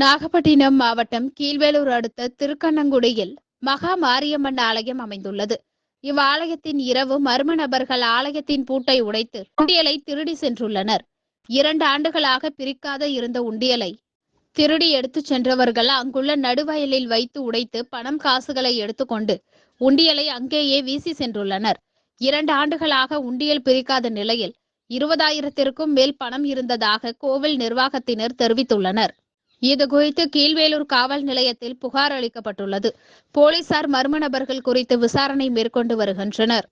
நாகப்பட்டினம் மாவட்டம் கீழ்வேலூர் அடுத்த திருக்கண்ணங்குடியில் மகா மாரியம்மன் ஆலயம் அமைந்துள்ளது. இவ்வாலயத்தின் இரவு மர்ம நபர்கள் ஆலயத்தின் பூட்டை உடைத்து உண்டியலை திருடி சென்றுள்ளனர். இரண்டு ஆண்டுகளாக பிரிக்காத இருந்த உண்டியலை திருடி எடுத்துச் சென்றவர்கள் அங்குள்ள நடுவயலில் வைத்து உடைத்து பணம் காசுகளை எடுத்துக்கொண்டு உண்டியலை அங்கேயே வீசி சென்றுள்ளனர். இரண்டு ஆண்டுகளாக உண்டியல் பிரிக்காத நிலையில் இருபதாயிரத்திற்கும் மேல் பணம் இருந்ததாக கோவில் நிர்வாகத்தினர் தெரிவித்துள்ளனர். இது குறித்து கீழ்வேலூர் காவல் நிலையத்தில் புகார் அளிக்கப்பட்டுள்ளது. போலீசார் மர்ம நபர்கள் குறித்து விசாரணை மேற்கொண்டு வருகின்றனர்.